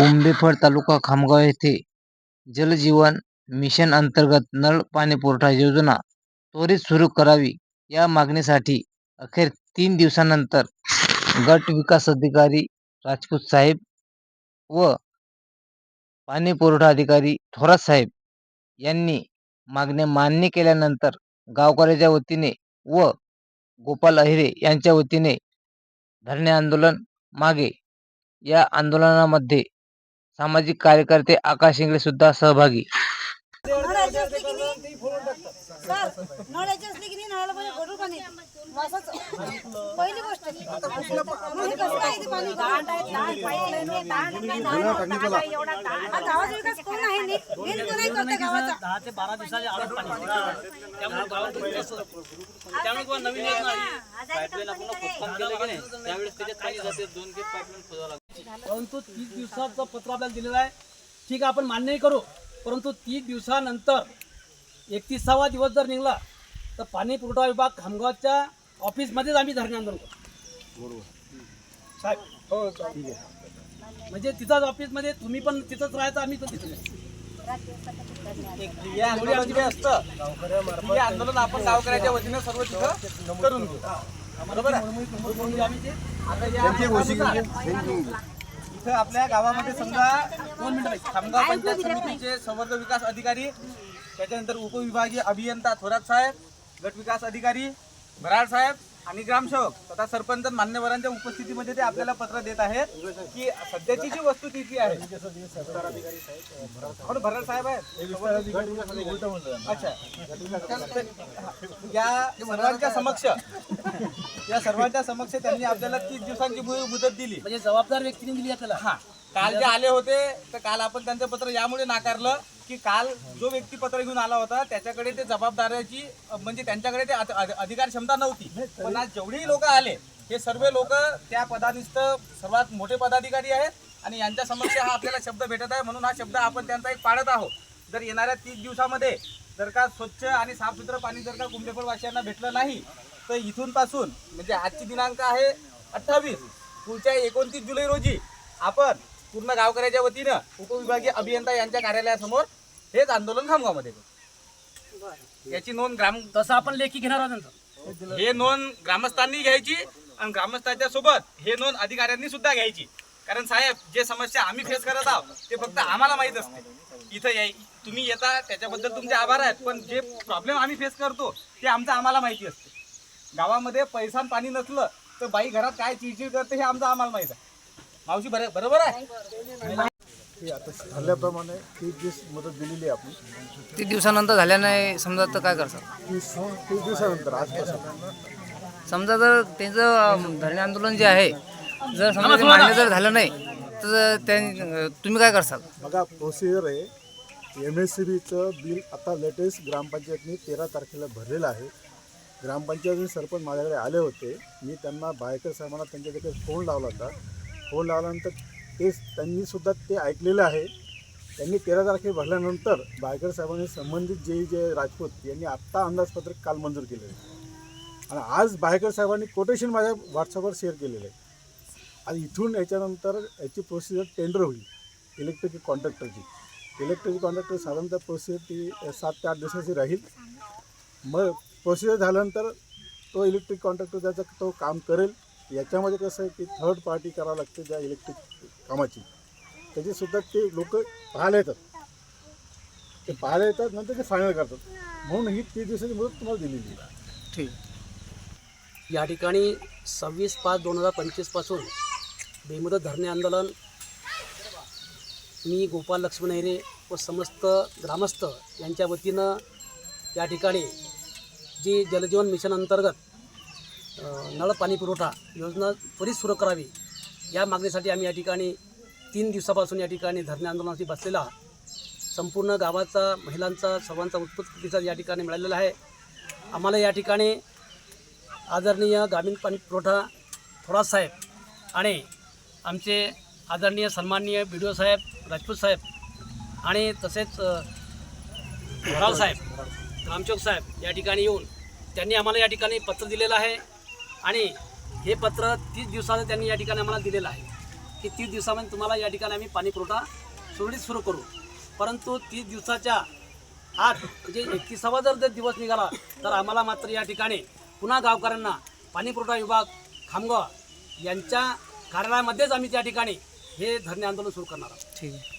कुंभेफळ तालुका खामगाव येथे जलजीवन मिशन अंतर्गत नळ पाणी पुरवठा योजना त्वरित सुरू करावी. या मागणीसाठी अखेर तीन दिवसानंतर गट विकास अधिकारी राजपूत साहेब व पाणी पुरवठा अधिकारी थोरात साहेब यांनी मागण्या मान्य केल्यानंतर गावकऱ्याच्या वतीने व गोपाल अहिरे यांच्या वतीने धरणे आंदोलन मागे या आंदोलनामध्ये सामाजिक कार्यकर्ते आकाश इंगळे सुद्धा सहभागी. पहिली गोष्ट दहा ते बारा दिवसाच्या पाणी त्यामुळे. त्यामुळे नवीन पाईपलाईन आपण खोदकाम केलं की नाही? त्यावेळेस त्याच्यात पाणी जाते दोन गेट पाईपलाईन खोदावं लागतं. परंतु तीस दिवसाचं पत्र आपल्याला दिलेलं आहे. ठीक आहे आपण मान्यही करू. परंतु तीस दिवसानंतर एकतीसावा दिवस जर निघला तर पाणी पुरवठा विभाग खामगावच्या ऑफिसमध्येच आम्ही धरणे आंदोलन करू साहेब हो ठीक आहे. म्हणजे तिथंच ऑफिसमध्ये तुम्ही पण तिथंच राहायचं आम्ही पण तिथे हे हे आंदोलन आपण गावकऱ्याच्या वतीनं सर्व तिथं करून घेऊ. बरोबर आहे. आता या इथं आपल्या गावामध्ये समजा दोन मिनिटं. खामगाव पंचायत समितीचे संवर्ग विकास अधिकारी त्याच्यानंतर उपविभागीय अभियंता थोरात साहेब गट विकास अधिकारी बराड साहेब आणि ग्रामसेवक तथा सरपंच मान्यवरांच्या उपस्थितीमध्ये ते आपल्याला पत्र देत आहेत की सध्याची जी वस्तुस्थिती आहे. भराड साहेब आहेत. अच्छा. या सर्वांच्या समक्ष या सर्वांच्या समक्ष त्यांनी आपल्याला तीस दिवसांची मुदत दिली. म्हणजे जबाबदार व्यक्तीने दिली आपल्याला. हा. काल जे आले होते तर काल आपण त्यांचं पत्र यामुळे नाकारलं. की काल जो व्यक्ती पत्र घेऊन आला होता त्याच्याकडे ते जबाबदाऱ्याची म्हणजे त्यांच्याकडे ते अध- अध- अधिकार क्षमता नव्हती. पण आज जेवढेही लोक आले हे सर्व लोक त्या पदानिस्त सर्वात मोठे पदाधिकारी आहेत आणि यांच्या समक्ष हा आपल्याला शब्द भेटत आहे. म्हणून हा शब्द आपण त्यांचा एक पाळत आहोत. जर येणाऱ्या तीस दिवसामध्ये जर का स्वच्छ आणि साफसुथरं पाणी जर का कुंभेफळ वासियांना भेटलं नाही तर इथून पासून म्हणजे आजची दिनांक आहे अठ्ठावीस. पुढच्या एकोणतीस जुलै रोजी आपण पूर्ण गावकऱ्याच्या वतीनं उपविभागीय अभियंता यांच्या कार्यालयासमोर हेच आंदोलन खामगावमध्ये. करू. याची नोंद ग्राम तसं आपण लेखी घेणार आहोत त्यांचं हे नोंद ग्रामस्थांनी घ्यायची आणि ग्रामस्थांच्या सोबत हे नोंद अधिकाऱ्यांनी सुद्धा घ्यायची. कारण साहेब जे समस्या आम्ही फेस करत आहोत ते फक्त आम्हाला माहीत असते. इथं याय तुम्ही येता त्याच्याबद्दल तुमचे आभार आहेत पण जे प्रॉब्लेम आम्ही फेस करतो ते आमचं आम्हाला माहिती असते. गावामध्ये पैसा आणि पाणी नसलं तर बाई घरात काय चिडचिड करते हे आमचं आम्हाला माहीत आहे. मावशी बरे बरोबर आहे? हे आता ठरल्याप्रमाणे तीस दिवस मुदत दिलेली आहे आपण तीन दिवसानंतर झाल्या नाही समजा तर काय करतात? तीस तीस दिवसानंतर आजपासून. समजा जर त्यांचं धरणे आंदोलन जे आहे जर समजा ते मान्य जर झालं नाही तर त्यां तुम्ही काय करसाल? बघा प्रोसिजर आहे. एम एस सी बीचं बिल आता लेटेस्ट ग्रामपंचायतनी तेरा तारखेला भरलेलं आहे. ग्रामपंचायतचे सरपंच माझ्याकडे आले होते. मी त्यांना बायकर साहेबांना त्यांच्या तिथे फोन लावला होता. फोन लावल्यानंतर तेच त्यांनीसुद्धा ते ऐकलेलं आहे. त्यांनी तेरा तारखे भरल्यानंतर बायकर साहेबांनी संबंधित जे जे राजपूत यांनी आत्ता अंदाजपत्रक काल मंजूर केलेलं आहे. आणि आज बायकर साहेबांनी कोटेशन माझ्या व्हॉट्सअपवर शेअर केलेलं आहे. आणि इथून याच्यानंतर याची प्रोसिजर टेंडर होईल इलेक्ट्रिक कॉन्ट्रॅक्टरची इलेक्ट्रिक कॉन्ट्रॅक्टर साधारणतः प्रोसिजर ती सात ते आठ दिवसाची राहील. मग प्रोसिजर झाल्यानंतर तो इलेक्ट्रिक कॉन्ट्रॅक्टर त्याचं तो काम करेल याच्यामध्ये कसं आहे की थर्ड पार्टी करावं लागते त्या इलेक्ट्रिक कामाची. त्याचीसुद्धा ते लोक पाहायला येतात. ते पाहायला येतात नंतर ते फायनल करतात. म्हणून ही तीस दिवसाची मुदत तुम्हाला दिलेली आहे. ठीक. या ठिकाणी सव्वीस पाच दोन हजार पंचवीसपासून बेमुदत धरणे आंदोलन मी गोपाल लक्ष्मण हिरे व समस्त ग्रामस्थ यांच्या वतीनं या ठिकाणी जी जलजीवन मिशन अंतर्गत नळ पाणी पुरवठा योजना त्वरित सुरू करावी. या मागणीसाठी आम्ही या ठिकाणी तीन दिवसापासून या ठिकाणी धरणे आंदोलनासाठी बसलेला संपूर्ण गावाचा महिलांचा सर्वांचा उत्स्फूर्त प्रतिसाद या ठिकाणी मिळालेला आहे. आम्हाला या ठिकाणी आदरणीय ग्रामीण पाणी पुरवठा थोरात साहेब आणि आमचे आदरणीय सन्माननीय बी डी ओ साहेब राजपूत साहेब आणि तसेच भराव साहेब रामचोक साहेब या ठिकाणी येऊन त्यांनी आम्हाला या ठिकाणी पत्र दिलेलं आहे. आणि हे पत्र तीस दिवसाचं त्यांनी या ठिकाणी आम्हाला दिलेलं आहे. की तीस दिवसामध्ये तुम्हाला या ठिकाणी आम्ही पाणी पुरवठा सुरळीत सुरू करू. परंतु तीस दिवसाच्या आत म्हणजे एकतीसावा जर जर दिवस निघाला तर आम्हाला मात्र या ठिकाणी पुन्हा गावकऱ्यांना पाणीपुरवठा विभाग खामगाव यांच्या कार्यालयामध्येच आम्ही त्या ठिकाणी हे धरणे आंदोलन सुरू करणार आहोत. ठीक आहे.